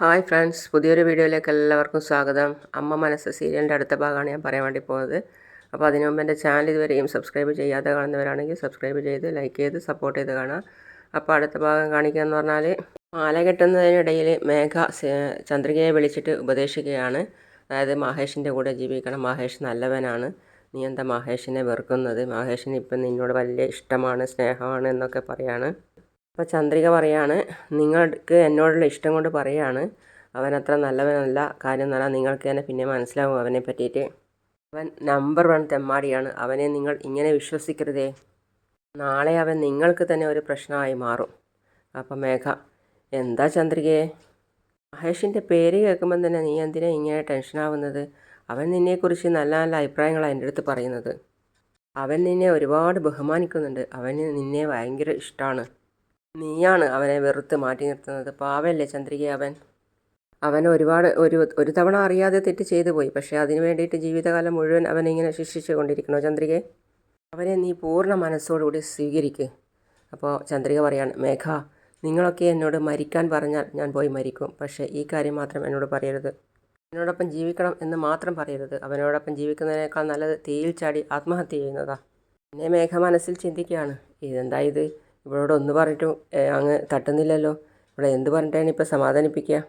Hi friends പുതിയൊരു വീഡിയോയിലേക്ക് എല്ലാവർക്കും സ്വാഗതം. അമ്മ മനസ്സ് സീരിയലിന്റെ അടുത്ത ഭാഗമാണ് ഞാൻ പറയാൻ വേണ്ടി പോകുന്നത്. അപ്പോൾ അതിനു മുമ്പ് എന്റെ ചാനൽ ഇതുവരെയും സബ്സ്ക്രൈബ് ചെയ്യാതെ കാണുന്നവരാണെങ്കിൽ സബ്സ്ക്രൈബ് ചെയ്ത് ലൈക്ക് ചെയ്ത് സപ്പോർട്ട് ചെയ്ത് കാണാം അപ്പോൾ അടുത്ത ഭാഗം കാണിക്കുക എന്ന് പറഞ്ഞാൽ മാല കെട്ടുന്നതിനിടയിൽ മേഘ ചന്ദ്രികയെ വിളിച്ചിട്ട് ഉപദേശിക്കുകയാണ്. അതായത് മഹേഷിന്റെ കൂടെ ജീവിക്കണം. മഹേഷ് നല്ലവനാണ്. നീ എന്താ മഹേഷിനെ വെറുക്കുന്നത്? മഹേഷിന് ഇപ്പം നിന്നോട് വലിയ ഇഷ്ടമാണ് സ്നേഹമാണ് എന്നൊക്കെ പറയാണ്. അപ്പോൾ ചന്ദ്രിക പറയാണ് നിങ്ങൾക്ക് എന്നോടുള്ള ഇഷ്ടം കൊണ്ട് പറയാണ്. അവൻ അത്ര നല്ലവനല്ല. കാര്യം എന്ന് പറഞ്ഞാൽ നിങ്ങൾക്ക് തന്നെ പിന്നെ മനസ്സിലാവും അവനെ പറ്റിയിട്ട്. അവൻ നമ്പർ വൺ തെമ്മാടിയാണ്. അവനെ നിങ്ങൾ ഇങ്ങനെ വിശ്വസിക്കരുതേ. നാളെ അവൻ നിങ്ങൾക്ക് തന്നെ ഒരു പ്രശ്നമായി മാറും. അപ്പം മേഘ എന്താ ചന്ദ്രികയെ മഹേഷിന്റെ പേര് കേൾക്കുമ്പം തന്നെ നീ എന്തിനാ ഇങ്ങനെ ടെൻഷനാവുന്നത് അവൻ നിന്നെക്കുറിച്ച് നല്ല നല്ല അഭിപ്രായങ്ങളാണ് എന്റെ അടുത്ത് പറയുന്നത്. അവൻ നിന്നെ ഒരുപാട് ബഹുമാനിക്കുന്നുണ്ട്. അവന് നിന്നെ ഭയങ്കര ഇഷ്ടമാണ് നീയാണ് അവനെ വെറുത്ത് മാറ്റി നിർത്തുന്നത്. പാവല്ലേ ചന്ദ്രിക അവൻ? അവൻ ഒരുപാട് ഒരു ഒരു തവണ അറിയാതെ തെറ്റ് ചെയ്തു പോയി. പക്ഷേ അതിന് വേണ്ടിയിട്ട് ജീവിതകാലം മുഴുവൻ അവനിങ്ങനെ ശിക്ഷിച്ചു കൊണ്ടിരിക്കണോ ചന്ദ്രികയെ അവനെ നീ പൂർണ മനസ്സോടുകൂടി സ്വീകരിക്കുക അപ്പോൾ ചന്ദ്രിക പറയാണ് മേഘ നിങ്ങളൊക്കെ എന്നോട് മരിക്കാൻ പറഞ്ഞാൽ ഞാൻ പോയി മരിക്കും. പക്ഷേ ഈ കാര്യം മാത്രം എന്നോട് പറയരുത്. എന്നോടൊപ്പം ജീവിക്കണം എന്ന് മാത്രം പറയരുത്. അവനോടൊപ്പം ജീവിക്കുന്നതിനേക്കാൾ നല്ലത് തീയിൽ ചാടി ആത്മഹത്യ ചെയ്യുന്നതാ. പിന്നെ മേഘ മനസ്സിൽ ചിന്തിക്കുകയാണ് ഇതെന്താ ഇത്? ഇവളോട് ഒന്ന് പറഞ്ഞിട്ടും അങ്ങ് തട്ടുന്നില്ലല്ലോ. ഇവിടെ എന്ത് പറഞ്ഞിട്ടാണ് ഇപ്പോൾ സമാധാനിപ്പിക്കുക?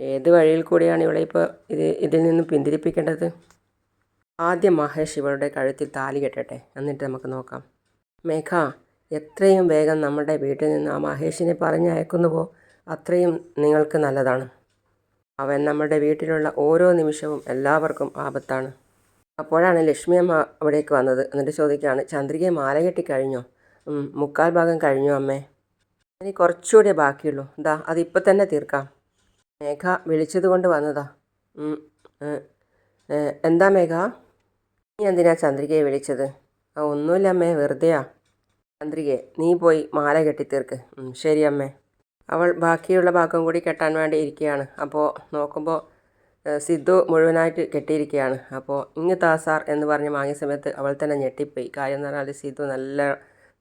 ഏത് വഴിയിൽ കൂടിയാണ് ഇവിടെ ഇപ്പോൾ ഇത് ഇതിൽ നിന്ന് പിന്തിരിപ്പിക്കേണ്ടത്? ആദ്യം മഹേഷ് ഇവളുടെ കഴുത്തിൽ താലി കെട്ടട്ടെ. എന്നിട്ട് നമുക്ക് നോക്കാം. മേഘ എത്രയും വേഗം നമ്മുടെ വീട്ടിൽ നിന്ന് ആ മഹേഷിനെ പറഞ്ഞയക്കുന്നുവോ? അത്രയും നിങ്ങൾക്ക് നല്ലതാണ്. അവൻ നമ്മുടെ വീട്ടിലുള്ള ഓരോ നിമിഷവും എല്ലാവർക്കും ആപത്താണ്. അപ്പോഴാണ് ലക്ഷ്മി അമ്മ അവിടേക്ക് വന്നത്. എന്നിട്ട് ചോദിക്കുകയാണ് ചന്ദ്രികയെ മാല കെട്ടി കഴിഞ്ഞോ? "ഉം, മുക്കാൽ ഭാഗം കഴിഞ്ഞു അമ്മേ. ഇനി കുറച്ചുകൂടെ ബാക്കിയുള്ളൂ. ദാ അതിപ്പോൾ തന്നെ തീർക്കാം. മേഘ വിളിച്ചത് കൊണ്ട് വന്നതാ. എന്താ മേഘ? നീ എന്തിനാ ചന്ദ്രികയെ വിളിച്ചത്? ആ ഒന്നുമില്ല അമ്മേ വെറുതെയാ. ചന്ദ്രികയെ നീ പോയി മാല കെട്ടിത്തീർക്ക്. ശരി അമ്മേ. അവൾ ബാക്കിയുള്ള ഭാഗം കൂടി കെട്ടാൻ വേണ്ടി ഇരിക്കുകയാണ്. അപ്പോൾ നോക്കുമ്പോൾ സിദ്ധു മുഴുവനായിട്ട് കെട്ടിയിരിക്കുകയാണ്. അപ്പോൾ ഇങ്ങ് താസാർ എന്ന് പറഞ്ഞ് വാങ്ങിയ സമയത്ത് അവൾ തന്നെ ഞെട്ടിപ്പോയി. കാര്യം എന്ന് പറഞ്ഞാൽ സിദ്ധു നല്ല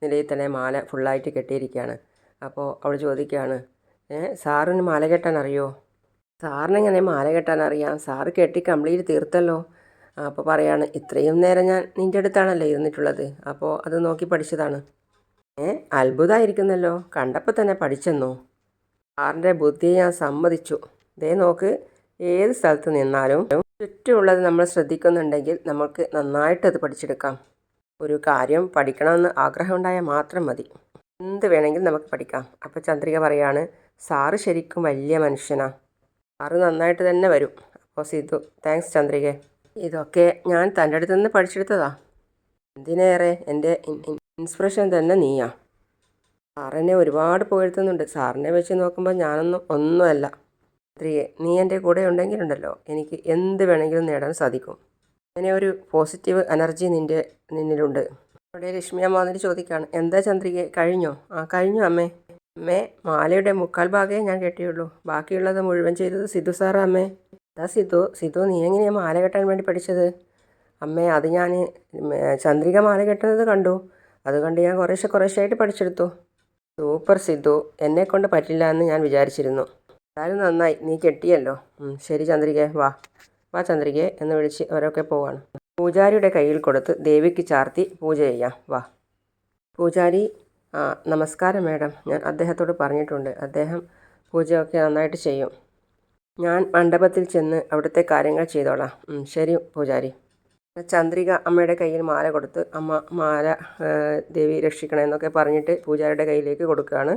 നിലയിൽ തന്നെ മാല ഫുള്ളായിട്ട് കെട്ടിയിരിക്കുകയാണ്. അപ്പോൾ അവൾ ചോദിക്കുകയാണ് സാറിന് മാല കെട്ടാൻ അറിയോ? സാറിനെങ്ങനെ മാല കെട്ടാൻ അറിയാം? സാറ് കെട്ടി കംപ്ലീറ്റ് തീർത്തല്ലോ. അപ്പോൾ പറയാണ് ഇത്രയും നേരം ഞാൻ നിന്റെ അടുത്താണല്ലോ ഇരുന്നിട്ടുള്ളത്. അപ്പോൾ അത് നോക്കി പഠിച്ചതാണ്. ഏ അത്ഭുതമായിരിക്കുന്നല്ലോ കണ്ടപ്പോൾ തന്നെ പഠിച്ചെന്നോ? സാറിന്റെ ബുദ്ധിയെ ഞാൻ സമ്മതിച്ചു. ദേ നോക്ക് ഏത് സ്ഥലത്ത് നിന്നാലും ചുറ്റുമുള്ളത് നമ്മൾ ശ്രദ്ധിക്കുന്നുണ്ടെങ്കിൽ നമുക്ക് നന്നായിട്ട് അത് പഠിച്ചെടുക്കാം. ഒരു കാര്യം പഠിക്കണമെന്ന് ആഗ്രഹമുണ്ടായാൽ മാത്രം മതി. എന്ത് വേണമെങ്കിലും നമുക്ക് പഠിക്കാം. അപ്പോൾ ചന്ദ്രിക പറയാണ് സാറ് ശരിക്കും വലിയ മനുഷ്യനാ. സാറ് നന്നായിട്ട് തന്നെ വരും. അപ്പോൾ സിദ്ധു താങ്ക്സ് ചന്ദ്രിക. ഇതൊക്കെ ഞാൻ തന്റെ അടുത്ത് നിന്ന് പഠിച്ചെടുത്തതാ. എന്തിനേറെ എന്റെ ഇൻസ്പിറേഷൻ തന്നെ നീയാ. സാറിനെ ഒരുപാട് പുകഴ്ത്തുന്നുണ്ട്. സാറിനെ വെച്ച് നോക്കുമ്പോൾ ഞാനൊന്നും ഒന്നുമല്ല. ചന്ദ്രികെ നീ എന്റെ കൂടെ ഉണ്ടെങ്കിലുണ്ടല്ലോ. എനിക്ക് എന്ത് വേണമെങ്കിലും നേടാൻ സാധിക്കും. അങ്ങനെ ഒരു പോസിറ്റീവ് എനർജി നിന്റെ നിന്നിലുണ്ട്. അവിടെ ലക്ഷ്മി അമ്മാതിരി ചോദിക്കുകയാണ് എന്താ ചന്ദ്രികെ കഴിഞ്ഞോ? ആ കഴിഞ്ഞു അമ്മേ. അമ്മേ മാലയുടെ മുക്കാൽ ഭാഗമേ ഞാൻ കെട്ടിയുള്ളൂ. ബാക്കിയുള്ളത് മുഴുവൻ ചെയ്തത് സിദ്ധു സാറാ അമ്മേ. എന്താ സിദ്ധു? സിദ്ധു നീ എങ്ങനെയാണ് മാല കെട്ടാൻ വേണ്ടി പഠിച്ചത്? അമ്മേ അത് ഞാൻ ചന്ദ്രിക മാല കെട്ടുന്നത് കണ്ടു. അത് കണ്ട് ഞാൻ കുറേശ്ശെ കുറേശ്ശായിട്ട് പഠിച്ചെടുത്തു. സൂപ്പർ സിദ്ധു എന്നെ കൊണ്ട് പറ്റില്ല എന്ന് ഞാൻ വിചാരിച്ചിരുന്നു. എന്തായാലും നന്നായി. നീ കെട്ടിയല്ലോ. ശരി ചന്ദ്രികെ വാ. വാ ചന്ദ്രികെ എന്ന് വിളിച്ച് അവരൊക്കെ പോവാണ്. പൂജാരിയുടെ കയ്യിൽ കൊടുത്ത് ദേവിക്ക് ചാർത്തി പൂജ ചെയ്യാം. വാ. പൂജാരി ആ നമസ്കാരം മാഡം. ഞാൻ അദ്ദേഹത്തോട് പറഞ്ഞിട്ടുണ്ട്. അദ്ദേഹം പൂജയൊക്കെ നന്നായിട്ട് ചെയ്യും. ഞാൻ മണ്ഡപത്തിൽ ചെന്ന് അവിടുത്തെ കാര്യങ്ങൾ ചെയ്തോളാം. ശരി പൂജാരി. ചന്ദ്രിക അമ്മയുടെ കയ്യിൽ മാല കൊടുത്ത് അമ്മ മാല ദേവി രക്ഷിക്കണമെന്നൊക്കെ പറഞ്ഞിട്ട് പൂജാരിയുടെ കയ്യിലേക്ക് കൊടുക്കുകയാണ്.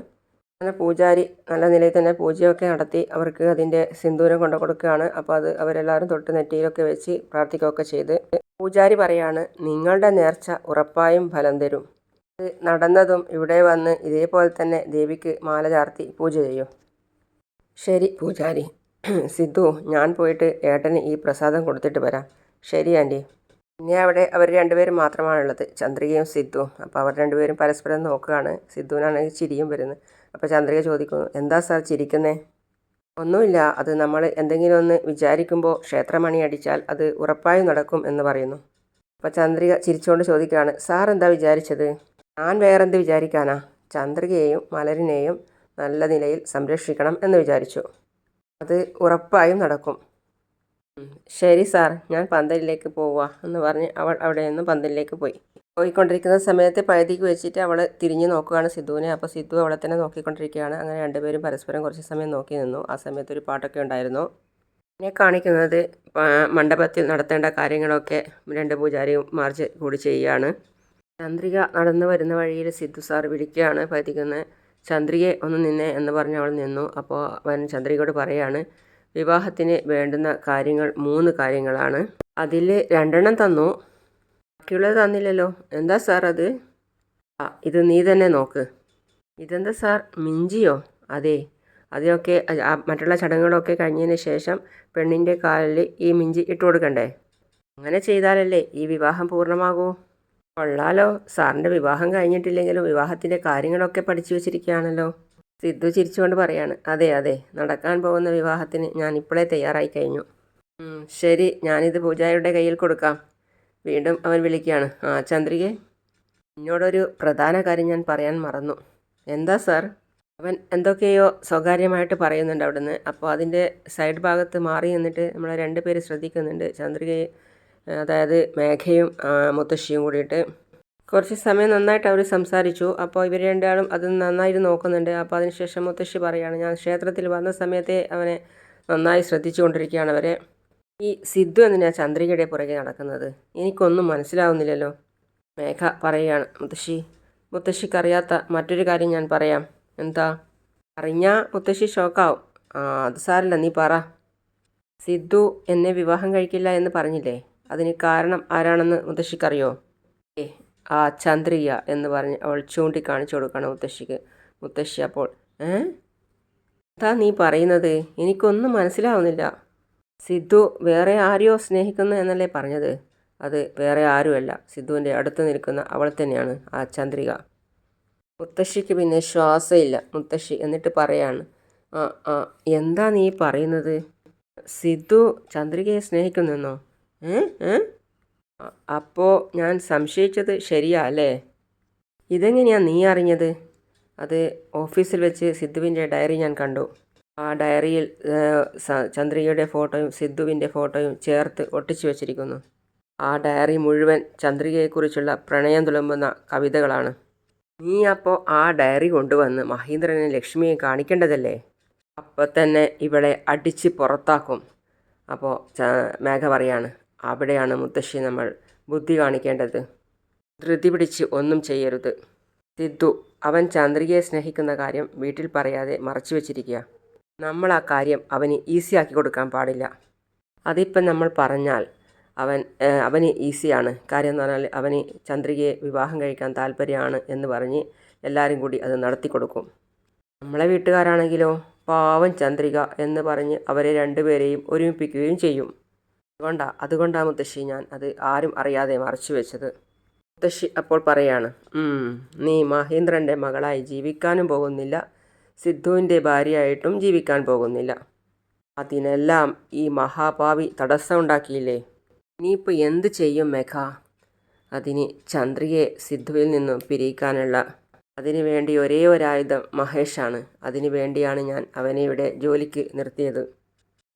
അങ്ങനെ പൂജാരി നല്ല നിലയിൽ തന്നെ പൂജയൊക്കെ നടത്തി അവർക്ക് അതിന്റെ സിന്ദൂരം കൊണ്ടു കൊടുക്കുകയാണ്. അപ്പോൾ അത് അവരെല്ലാവരും തൊട്ട് നെറ്റിയിലൊക്കെ വെച്ച് പ്രാർത്ഥിക്കുകയൊക്കെ ചെയ്ത്. പൂജാരി പറയാണ് നിങ്ങളുടെ നേർച്ച ഉറപ്പായും ഫലം തരും. അത് നടന്നതും ഇവിടെ വന്ന് ഇതേപോലെ തന്നെ ദേവിക്ക് മാല ചാർത്തി പൂജ ചെയ്യും. ശരി പൂജാരി. സിദ്ധു ഞാൻ പോയിട്ട് ഏട്ടന് ഈ പ്രസാദം കൊടുത്തിട്ട് വരാം. ശരി ആന്റി. പിന്നെ അവിടെ അവർ രണ്ടുപേരും മാത്രമാണുള്ളത് ചന്ദ്രികയും സിദ്ധുവും അപ്പോൾ അവർ രണ്ടുപേരും പരസ്പരം നോക്കുകയാണ്. സിദ്ധുവിനാണെങ്കിൽ ചിരിയും വരുന്നത് അപ്പോൾ ചന്ദ്രിക ചോദിക്കുന്നു എന്താ സാർ ചിരിക്കുന്നേ? ഒന്നുമില്ല അത് നമ്മൾ എന്തെങ്കിലും ഒന്ന് വിചാരിക്കുമ്പോൾ ക്ഷേത്രമണി അടിച്ചാൽ അത് ഉറപ്പായും നടക്കും എന്ന് പറയുന്നു. അപ്പോൾ ചന്ദ്രിക ചിരിച്ചുകൊണ്ട് ചോദിക്കുകയാണ് സാർ എന്താ വിചാരിച്ചത്? ഞാൻ വേറെന്ത് വിചാരിക്കാനാ? ചന്ദ്രികയെയും മലരിനെയും നല്ല നിലയിൽ സംരക്ഷിക്കണം എന്ന് വിചാരിച്ചു. അത് ഉറപ്പായും നടക്കും. ശരി സാർ ഞാൻ പന്തലിലേക്ക് പോവുക എന്ന് പറഞ്ഞ് അവൾ അവിടെ നിന്ന് പന്തലിലേക്ക് പോയി. പോയിക്കൊണ്ടിരിക്കുന്ന സമയത്ത് പഴുതിക്ക് വെച്ചിട്ട് അവൾ തിരിഞ്ഞു നോക്കുകയാണ് സിദ്ധുവിനെ. അപ്പോൾ സിദ്ധു അവളെ തന്നെ നോക്കിക്കൊണ്ടിരിക്കുകയാണ്. അങ്ങനെ രണ്ടുപേരും പരസ്പരം കുറച്ച് സമയം നോക്കി നിന്നു. ആ സമയത്ത് ഒരു പാട്ടൊക്കെ ഉണ്ടായിരുന്നു. എന്നെ കാണിക്കുന്നത് മണ്ഡപത്തിൽ നടത്തേണ്ട കാര്യങ്ങളൊക്കെ രണ്ട് പൂജാരിയും മാർച്ച് കൂടി ചെയ്യുകയാണ്. ചന്ദ്രിക നടന്നു വരുന്ന വഴിയിൽ സിദ്ധു സാർ വിളിക്കുകയാണ് പതിക്കുന്നത് ചന്ദ്രികയെ ഒന്ന് നിന്നേ എന്ന് പറഞ്ഞ് അവൾ നിന്നു. അപ്പോൾ അവൻ ചന്ദ്രികയോട് പറയാണ് വിവാഹത്തിന് വേണ്ടുന്ന കാര്യങ്ങൾ മൂന്ന് കാര്യങ്ങളാണ്. അതിൽ രണ്ടെണ്ണം തന്നു. ബാക്കിയുള്ളത് തന്നില്ലല്ലോ. എന്താ സാർ അത്? ആ ഇത് നീ തന്നെ നോക്ക്. ഇതെന്താ സാർ? മിഞ്ചിയോ? അതെ. അതിനൊക്കെ മറ്റുള്ള ചടങ്ങുകളൊക്കെ കഴിഞ്ഞതിന് ശേഷം പെണ്ണിന്റെ കാലിൽ ഈ മിഞ്ചി ഇട്ട് കൊടുക്കണ്ടേ? അങ്ങനെ ചെയ്താലല്ലേ ഈ വിവാഹം പൂർണമാകൂ? കൊള്ളാലോ. സാറിന്റെ വിവാഹം കഴിഞ്ഞിട്ടില്ലെങ്കിലും വിവാഹത്തിന്റെ കാര്യങ്ങളൊക്കെ പഠിച്ചു വെച്ചിരിക്കുകയാണല്ലോ. സിദ്ധു ചിരിച്ചുകൊണ്ട് പറയാണ്. അതെ അതെ. നടക്കാൻ പോകുന്ന വിവാഹത്തിന് ഞാൻ ഇപ്പോഴേ തയ്യാറായി കഴിഞ്ഞു. ശരി. ഞാനിത് പൂജാരിയുടെ കയ്യിൽ കൊടുക്കാം. വീണ്ടും അവൻ വിളിക്കുകയാണ്. ആ ചന്ദ്രികെ എന്നോടൊരു പ്രധാന കാര്യം ഞാൻ പറയാൻ മറന്നു. എന്താ സാർ? അവൻ എന്തൊക്കെയോ സ്വകാര്യമായിട്ട് പറയുന്നുണ്ട് അവിടുന്ന്. അപ്പോൾ അതിന്റെ സൈഡ് ഭാഗത്ത് മാറി നിന്നിട്ട് നമ്മൾ രണ്ട് പേര് ശ്രദ്ധിക്കുന്നുണ്ട്. ചന്ദ്രികയെ അതായത് മേഘയും മുത്തശ്ശിയും കൂടിയിട്ട്. കുറച്ച് സമയം നന്നായിട്ട് അവർ സംസാരിച്ചു. അപ്പോൾ ഇവർ രണ്ടാളും അത് നന്നായിട്ട് നോക്കുന്നുണ്ട്. അപ്പോൾ അതിനുശേഷം മുത്തശ്ശി പറയുകയാണ് ഞാൻ ക്ഷേത്രത്തിൽ വന്ന സമയത്തെ അവനെ നന്നായി ശ്രദ്ധിച്ചുകൊണ്ടിരിക്കുകയാണ് അവരെ. ഈ സിദ്ധു എന്തിനാ ചന്ദ്രികയുടെ പുറകെ നടക്കുന്നത്? എനിക്കൊന്നും മനസ്സിലാവുന്നില്ലല്ലോ. മേഘ പറയുകയാണ് മുത്തശ്ശി. മുത്തശ്ശിക്കറിയാത്ത മറ്റൊരു കാര്യം ഞാൻ പറയാം. എന്താ? അറിഞ്ഞാൽ മുത്തശ്ശി ഷോക്കാവും. ആ അത് സാരില്ല നീ പറ. സിദ്ധു എന്നെ വിവാഹം കഴിക്കില്ല എന്ന് പറഞ്ഞില്ലേ? അതിന് കാരണം ആരാണെന്ന് മുത്തശ്ശിക്കറിയോ? ഏ ആ ചന്ദ്രിക എന്ന് പറഞ്ഞ് അവൾ ചൂണ്ടിക്കാണിച്ചു കൊടുക്കണം മുത്തശ്ശിക്ക്. മുത്തശ്ശി അപ്പോൾ ഏ? എന്താ നീ പറയുന്നത്? എനിക്കൊന്നും മനസ്സിലാവുന്നില്ല. സിദ്ധു വേറെ ആരെയോ സ്നേഹിക്കുന്നു എന്നല്ലേ പറഞ്ഞത്? അത് വേറെ ആരുമല്ല. സിദ്ധുവിന്റെ അടുത്ത് നിൽക്കുന്ന അവൾ തന്നെയാണ് ആ ചന്ദ്രിക. മുത്തശ്ശിക്ക് പിന്നെ ശ്വാസമില്ല. മുത്തശ്ശി എന്നിട്ട് പറയാണ് ആ ആ എന്താ നീ പറയുന്നത്? സിദ്ധു ചന്ദ്രികയെ സ്നേഹിക്കുന്നെന്നോ? ഏ ഏ? അപ്പോൾ ഞാൻ സംശയിച്ചത് ശരിയാ അല്ലേ? ഇതെങ്ങനെയാണ് നീ അറിഞ്ഞത്? അത് ഓഫീസിൽ വെച്ച് സിദ്ധുവിന്റെ ഡയറി ഞാൻ കണ്ടു. ആ ഡയറിയിൽ ചന്ദ്രികയുടെ ഫോട്ടോയും സിദ്ധുവിന്റെ ഫോട്ടോയും ചേർത്ത് ഒട്ടിച്ചു വച്ചിരിക്കുന്നു. ആ ഡയറി മുഴുവൻ ചന്ദ്രികയെക്കുറിച്ചുള്ള പ്രണയം തുളുമ്പുന്ന കവിതകളാണ്. നീ അപ്പോൾ ആ ഡയറി കൊണ്ടുവന്ന് മഹീന്ദ്രനെ ലക്ഷ്മിയെ കാണിക്കേണ്ടതല്ലേ? അപ്പോൾ തന്നെ ഇവളെ അടിച്ച് പുറത്താക്കും അപ്പോൾ മേഘ പറയാണ്. അവിടെയാണ് മുത്തശ്ശി നമ്മൾ ബുദ്ധി കാണിക്കേണ്ടത്. ധൃതി പിടിച്ച് ഒന്നും ചെയ്യരുത്. സിദ്ധു അവൻ ചന്ദ്രികയെ സ്നേഹിക്കുന്ന കാര്യം വീട്ടിൽ പറയാതെ മറച്ചു വെച്ചിരിക്കുക. നമ്മൾ ആ കാര്യം അവന് ഈസിയാക്കി കൊടുക്കാൻ പാടില്ല. അതിപ്പം നമ്മൾ പറഞ്ഞാൽ അവൻ അവന് ഈസിയാണ്. കാര്യം എന്ന് പറഞ്ഞാൽ അവന് ചന്ദ്രികയെ വിവാഹം കഴിക്കാൻ താല്പര്യമാണ് എന്ന് പറഞ്ഞ് എല്ലാവരും കൂടി അത് നടത്തി കൊടുക്കും. നമ്മളെ വീട്ടുകാരാണെങ്കിലോ? പാവം ചന്ദ്രിക എന്ന് പറഞ്ഞ് അവരെ രണ്ടുപേരെയും ഒരുമിപ്പിക്കുകയും ചെയ്യും. അതുകൊണ്ടാണ് അതുകൊണ്ടാണ് മുത്തശ്ശി ഞാൻ അത് ആരും അറിയാതെ മറച്ചു വെച്ചത്. മുത്തശ്ശി അപ്പോൾ പറയാണ് നീ മഹേന്ദ്രന്റെ മകളായി ജീവിക്കാനും പോകുന്നില്ല. സിദ്ധുവിന്റെ ഭാര്യയായിട്ടും ജീവിക്കാൻ പോകുന്നില്ല. അതിനെല്ലാം ഈ മഹാഭാവി തടസ്സമുണ്ടാക്കിയില്ലേ? ഇനിയിപ്പോൾ എന്ത് ചെയ്യും മേഘ? അതിന് ചന്ദ്രിയെ സിദ്ധുവിൽ നിന്നും പിരിയിക്കാനുള്ള അതിനു വേണ്ടി ഒരേ ഒരായുധം മഹേഷാണ്. അതിനു വേണ്ടിയാണ് ഞാൻ അവനെ ഇവിടെ ജോലിക്ക് നിർത്തിയത്.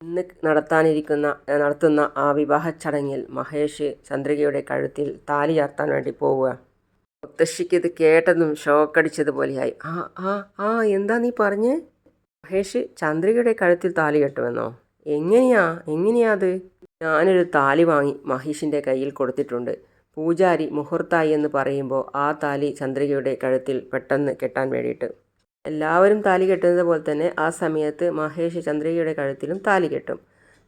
ഇന്ന് നടത്താനിരിക്കുന്ന നടത്തുന്ന ആ വിവാഹ ചടങ്ങിൽ മഹേഷ് ചന്ദ്രികയുടെ കഴുത്തിൽ താലി ചാർത്താൻ വേണ്ടി പോവുക. മുത്തശ്ശിക്ക് ഇത് കേട്ടതും ഷോക്കടിച്ചതുപോലെയായി. ആ ആ ആ എന്താ നീ പറഞ്ഞ്? മഹേഷ് ചന്ദ്രികയുടെ കഴുത്തിൽ താലി കെട്ടുമെന്നോ? എങ്ങനെയാ എങ്ങനെയാ അത്? ഞാനൊരു താലി വാങ്ങി മഹേഷിന്റെ കയ്യിൽ കൊടുത്തിട്ടുണ്ട്. പൂജാരി മുഹൂർത്തായി എന്ന് പറയുമ്പോൾ ആ താലി ചന്ദ്രികയുടെ കഴുത്തിൽ പെട്ടെന്ന് കെട്ടാൻ വേണ്ടിയിട്ട്. എല്ലാവരും താലി കെട്ടുന്നത് പോലെ തന്നെ ആ സമയത്ത് മഹേഷ് ചന്ദ്രികയുടെ കഴുത്തിലും താലി കെട്ടും.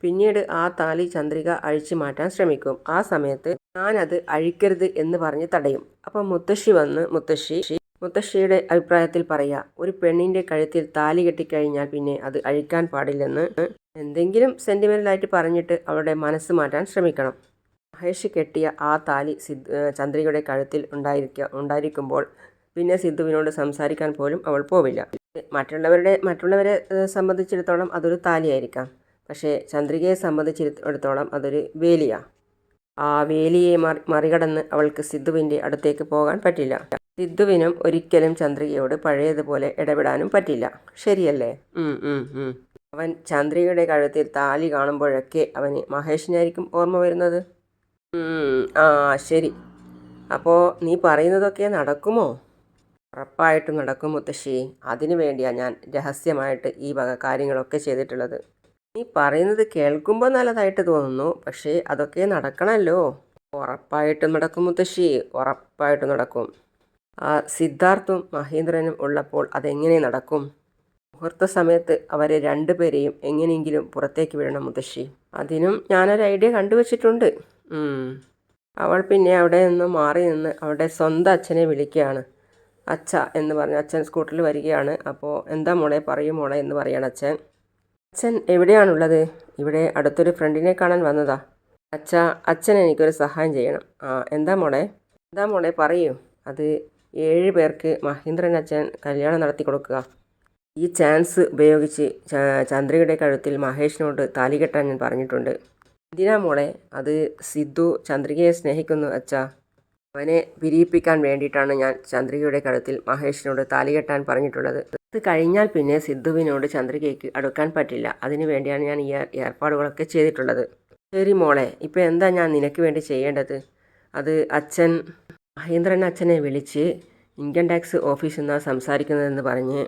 പിന്നീട് ആ താലി ചന്ദ്രിക അഴിച്ചു മാറ്റാൻ ശ്രമിക്കും. ആ സമയത്ത് ഞാനത് അഴിക്കരുത് എന്ന് പറഞ്ഞ് തടയും. അപ്പം മുത്തശ്ശി വന്ന് മുത്തശ്ശി മുത്തശ്ശിയുടെ അഭിപ്രായത്തിൽ പറയാ ഒരു പെണ്ണിന്റെ കഴുത്തിൽ താലി കെട്ടിക്കഴിഞ്ഞാൽ പിന്നെ അത് അഴിക്കാൻ പാടില്ലെന്ന് എന്തെങ്കിലും സെന്റിമെന്റലായിട്ട് പറഞ്ഞിട്ട് അവളുടെ മനസ്സ് മാറ്റാൻ ശ്രമിക്കണം. മഹേഷ് കെട്ടിയ ആ താലി സിദ്ധു ചന്ദ്രികയുടെ കഴുത്തിൽ ഉണ്ടായിരിക്ക ഉണ്ടായിരിക്കുമ്പോൾ പിന്നെ സിദ്ധുവിനോട് സംസാരിക്കാൻ പോലും അവൾ പോവില്ല. മറ്റുള്ളവരുടെ മറ്റുള്ളവരെ സംബന്ധിച്ചിടത്തോളം അതൊരു താലിയായിരിക്കാം പക്ഷേ ചന്ദ്രികയെ സംബന്ധിച്ചിടത്തോളം അതൊരു വേലിയാണ് ആ വേലിയെ മറികടന്ന് അവൾക്ക് സിദ്ധുവിന്റെ അടുത്തേക്ക് പോകാൻ പറ്റില്ല. സിദ്ധുവിനും ഒരിക്കലും ചന്ദ്രികയോട് പഴയതുപോലെ ഇടപെടാനും പറ്റില്ല. ശരിയല്ലേ. അവൻ ചന്ദ്രികയുടെ കഴുത്തിൽ താലി കാണുമ്പോഴൊക്കെ അവന് മഹേഷിനായിരിക്കും ഓർമ്മ വരുന്നത്. ആ ശരി. അപ്പോൾ നീ പറയുന്നതൊക്കെ നടക്കുമോ? ഉറപ്പായിട്ടും നടക്കും മുത്തശ്ശി. അതിനു വേണ്ടിയാണ് ഞാൻ രഹസ്യമായിട്ട് ഈ വക കാര്യങ്ങളൊക്കെ ചെയ്തിട്ടുള്ളത്. നീ പറയുന്നത് കേൾക്കുമ്പോൾ നല്ലതായിട്ട് തോന്നുന്നു. പക്ഷേ അതൊക്കെ നടക്കണമല്ലോ ഉറപ്പായിട്ടും നടക്കും മുത്തശ്ശി. ഉറപ്പായിട്ടും നടക്കും. ആ സിദ്ധാർത്ഥും മഹേന്ദ്രനും ഉള്ളപ്പോൾ അതെങ്ങനെ നടക്കും? മുഹൂർത്ത സമയത്ത് അവരെ രണ്ടുപേരെയും എങ്ങനെയെങ്കിലും പുറത്തേക്ക് വിടണം മുത്തശ്ശി. അതിനും ഞാനൊരു ഐഡിയ കണ്ടുവച്ചിട്ടുണ്ട്. അവൾ പിന്നെ അവിടെ നിന്ന് മാറി നിന്ന് അവളുടെ സ്വന്തം അച്ഛനെ വിളിക്കുകയാണ്. അച്ഛ എന്ന് പറഞ്ഞ് അച്ഛൻ സ്കൂട്ടറിൽ വരികയാണ്. അപ്പോൾ എന്താ മോളെ? പറയും മോളെ എന്ന് പറയാണ് അച്ഛൻ. അച്ഛൻ എവിടെയാണുള്ളത്? ഇവിടെ അടുത്തൊരു ഫ്രണ്ടിനെ കാണാൻ വന്നതാ. അച്ഛ അച്ഛൻ എനിക്കൊരു സഹായം ചെയ്യണം. ആ എന്താ മോളെ? എന്താ മോളെ പറയൂ. അത് ഏഴ് പേർക്ക് മഹേന്ദ്രൻ അച്ഛൻ കല്യാണം നടത്തി കൊടുക്കുക. ഈ ചാൻസ് ഉപയോഗിച്ച് ചന്ദ്രയുടെ കഴുത്തിൽ മഹേഷിനോട് താലി കെട്ടാൻ ഞാൻ പറഞ്ഞിട്ടുണ്ട്. എന്തിനാ മോളെ? അത് സിദ്ധു ചന്ദ്രികയെ സ്നേഹിക്കുന്നു അച്ഛാ. അവനെ പിരിയിപ്പിക്കാൻ വേണ്ടിയിട്ടാണ് ഞാൻ ചന്ദ്രികയുടെ കഴുത്തിൽ മഹേഷിനോട് താലി കെട്ടാൻ പറഞ്ഞിട്ടുള്ളത്. ഇത് കഴിഞ്ഞാൽ പിന്നെ സിദ്ധുവിനോട് ചന്ദ്രികയ്ക്ക് അടുക്കാൻ പറ്റില്ല. അതിനു വേണ്ടിയാണ് ഞാൻ ഈ ഏർപ്പാടുകളൊക്കെ ചെയ്തിട്ടുള്ളത്. ശരി മോളെ ഇപ്പോൾ എന്താ ഞാൻ നിനക്ക് വേണ്ടി ചെയ്യേണ്ടത്? അത് അച്ഛൻ മഹേന്ദ്രൻ അച്ഛനെ വിളിച്ച് ഇൻകം ടാക്സ് ഓഫീസിൽ നിന്നാണ് സംസാരിക്കുന്നതെന്ന് പറഞ്ഞ്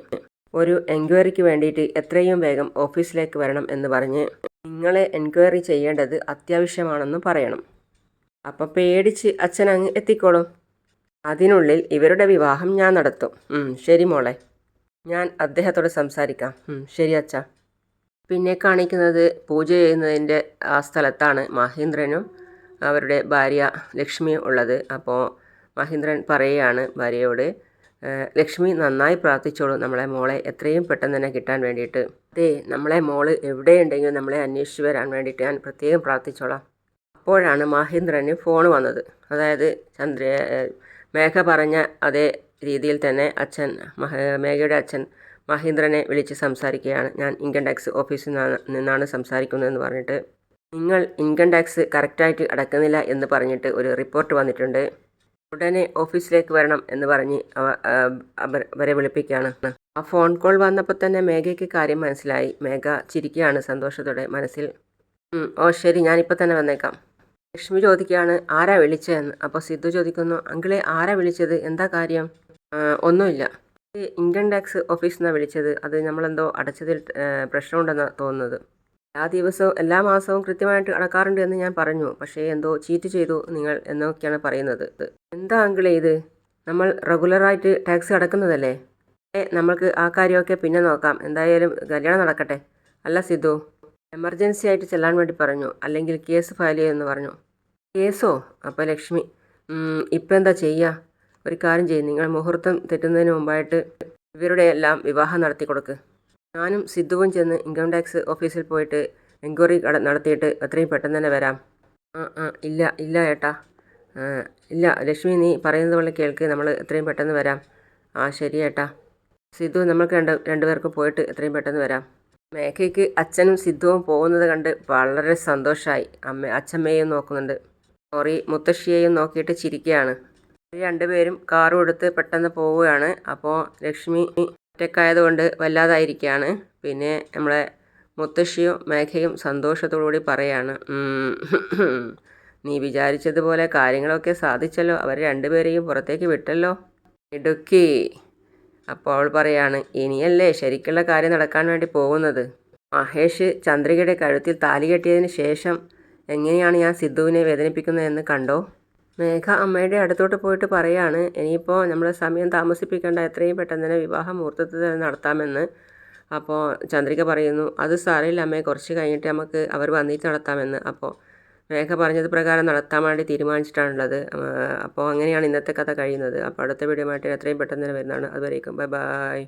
ഒരു എൻക്വയറിക്ക് വേണ്ടിയിട്ട് എത്രയും വേഗം ഓഫീസിലേക്ക് വരണം എന്ന് പറഞ്ഞ് നിങ്ങളെ എൻക്വയറി ചെയ്യേണ്ടത് അത്യാവശ്യമാണെന്ന് പറയണം. അപ്പം പേടിച്ച് അച്ഛൻ അങ്ങ് എത്തിക്കോളും. അതിനുള്ളിൽ ഇവരുടെ വിവാഹം ഞാൻ നടത്തും. ശരി മോളെ. ഞാൻ അദ്ദേഹത്തോട് സംസാരിക്കാം. ശരി അച്ഛ. പിന്നെ കാണിക്കുന്നത് പൂജ ചെയ്യുന്നതിന്റെ ആ സ്ഥലത്താണ് മഹേന്ദ്രനും അവരുടെ ഭാര്യ ലക്ഷ്മിയും ഉള്ളത്. അപ്പോൾ മഹേന്ദ്രൻ പറയുകയാണ് ഭാര്യയോട് ലക്ഷ്മി നന്നായി പ്രാർത്ഥിച്ചോളൂ. നമ്മളെ മോളെ എത്രയും പെട്ടെന്ന് തന്നെ കിട്ടാൻ വേണ്ടിയിട്ട്. അതെ നമ്മളെ മോൾ എവിടെയുണ്ടെങ്കിലും നമ്മളെ അന്വേഷിച്ച് വരാൻ വേണ്ടിയിട്ട് ഞാൻ പ്രത്യേകം പ്രാർത്ഥിച്ചോളാം. അപ്പോഴാണ് മഹേന്ദ്രന് ഫോൺ വന്നത്. അതായത് ചന്ദ്ര മേഘ പറഞ്ഞ അതേ രീതിയിൽ തന്നെ അച്ഛൻ മഹ മേഘയുടെ അച്ഛൻ മഹേന്ദ്രനെ വിളിച്ച് സംസാരിക്കുകയാണ്. ഞാൻ ഇൻകം ടാക്സ് ഓഫീസിൽ നിന്നാണ് നിന്നാണ് സംസാരിക്കുന്നതെന്ന് പറഞ്ഞിട്ട്. നിങ്ങൾ ഇൻകം ടാക്സ് കറക്റ്റായിട്ട് അടക്കുന്നില്ല എന്ന് പറഞ്ഞിട്ട് ഒരു റിപ്പോർട്ട് വന്നിട്ടുണ്ട്. ഉടനെ ഓഫീസിലേക്ക് വരണം എന്ന് പറഞ്ഞ് അവ അവരെ വിളിപ്പിക്കുകയാണ്. ആ ഫോൺ കോൾ വന്നപ്പോൾ തന്നെ മേഘയ്ക്ക് കാര്യം മനസ്സിലായി. മേഘ ചിരിക്കുകയാണ് സന്തോഷത്തോടെ മനസ്സിൽ. ഓ ശരി ഞാനിപ്പോൾ തന്നെ വന്നേക്കാം. ലക്ഷ്മി ചോദിക്കുകയാണ് ആരാ വിളിച്ചതെന്ന്? അപ്പോൾ സിദ്ധു ചോദിക്കുന്നു അങ്കിളെ ആരാ വിളിച്ചത്? എന്താ കാര്യം? ഒന്നുമില്ല. ഇൻകം ടാക്സ് ഓഫീസിൽ നിന്നാണ് വിളിച്ചത്. അത് നമ്മളെന്തോ അടച്ചതിൽ പ്രശ്നമുണ്ടെന്നാണ് തോന്നുന്നത്. എല്ലാ ദിവസവും എല്ലാ മാസവും കൃത്യമായിട്ട് അടക്കാറുണ്ട് എന്ന് ഞാൻ പറഞ്ഞു. പക്ഷേ എന്തോ ചീറ്റ് ചെയ്തു നിങ്ങൾ എന്നൊക്കെയാണ് പറയുന്നത്. എന്താ അങ്കിളെ ഇത്? നമ്മൾ റെഗുലറായിട്ട് ടാക്സ് അടക്കുന്നതല്ലേ? നമ്മൾക്ക് ആ കാര്യമൊക്കെ പിന്നെ നോക്കാം. എന്തായാലും കല്യാണം നടക്കട്ടെ. അല്ല സിദ്ധു. എമർജൻസി ആയിട്ട് ചെല്ലാൻ വേണ്ടി പറഞ്ഞു. അല്ലെങ്കിൽ കേസ് ഫയൽ ചെയ്യുമെന്ന് പറഞ്ഞു. കേസോ? അപ്പോൾ ലക്ഷ്മി "ഉം, ഇപ്പം എന്താ ചെയ്യുക ഒരു കാര്യം ചെയ്യും. നിങ്ങൾ മുഹൂർത്തം തെറ്റുന്നതിന് മുമ്പായിട്ട് ഇവരുടെ എല്ലാം വിവാഹം നടത്തി കൊടുക്ക്. ഞാനും സിദ്ധുവും ചെന്ന് ഇൻകം ടാക്സ് ഓഫീസിൽ പോയിട്ട് എൻക്വയറി നടത്തിയിട്ട് എത്രയും പെട്ടെന്ന് തന്നെ വരാം. ആ ആ ഇല്ല ഇല്ല ഏട്ടാ. ഇല്ല ലക്ഷ്മി നീ പറയുന്നത് പോലെ കേൾക്ക്. നമ്മൾ എത്രയും പെട്ടെന്ന് വരാം. ആ ശരി ഏട്ടാ. സിദ്ധു നമ്മൾക്ക് രണ്ട് രണ്ടുപേർക്കും പോയിട്ട് എത്രയും പെട്ടെന്ന് വരാം. മേഘയ്ക്ക് അച്ഛനും സിദ്ധുവും പോകുന്നത് കണ്ട് വളരെ സന്തോഷമായി അമ്മ അച്ഛമ്മയെയും നോക്കുന്നുണ്ട്. സോറി മുത്തശ്ശിയെയും നോക്കിയിട്ട് ചിരിക്കുകയാണ്. രണ്ടുപേരും കാറും എടുത്ത് പെട്ടെന്ന് പോവുകയാണ്. അപ്പോൾ ലക്ഷ്മി ഒറ്റക്കായതുകൊണ്ട് വല്ലാതായിരിക്കുകയാണ്. പിന്നെ നമ്മളെ മുത്തശ്ശിയും മേഘയും സന്തോഷത്തോടുകൂടി പറയാണ് നീ വിചാരിച്ചതുപോലെ കാര്യങ്ങളൊക്കെ സാധിച്ചല്ലോ. അവർ രണ്ടുപേരെയും പുറത്തേക്ക് വിട്ടല്ലോ. ഇടുക്കി അപ്പോൾ അവൾ പറയാണ് ഇനിയല്ലേ ശരിക്കുള്ള കാര്യം നടക്കാൻ വേണ്ടി പോകുന്നത്? മഹേഷ് ചന്ദ്രികയുടെ കഴുത്തിൽ താലി കെട്ടിയതിന് ശേഷം എങ്ങനെയാണ് ഞാൻ സിദ്ധുവിനെ വേദനിപ്പിക്കുന്നതെന്ന് കണ്ടോ? മേഘ അമ്മയുടെ അടുത്തോട്ട് പോയിട്ട് പറയാണ് ഇനിയിപ്പോൾ നമ്മൾ സമയം താമസിപ്പിക്കേണ്ട എത്രയും പെട്ടെന്ന് തന്നെ വിവാഹ മുഹൂർത്തത്തിൽ തന്നെ നടത്താമെന്ന്. അപ്പോൾ ചന്ദ്രിക പറയുന്നു അത് സാരമില്ല അമ്മയെ കുറച്ച് കഴിഞ്ഞിട്ട് നമുക്ക് അവർ വന്നിട്ട് നടത്താമെന്ന്. അപ്പോൾ മേഘ പറഞ്ഞത് പ്രകാരം നടത്താൻ വേണ്ടി തീരുമാനിച്ചിട്ടാണുള്ളത്. അപ്പോൾ അങ്ങനെയാണ് ഇന്നത്തെ കഥ കഴിയുന്നത്. അപ്പോൾ അടുത്ത വീഡിയോ ആയിട്ട് എത്രയും പെട്ടെന്ന് തന്നെ വരുന്നതാണ്. അതുവരേക്കും. Bye bye.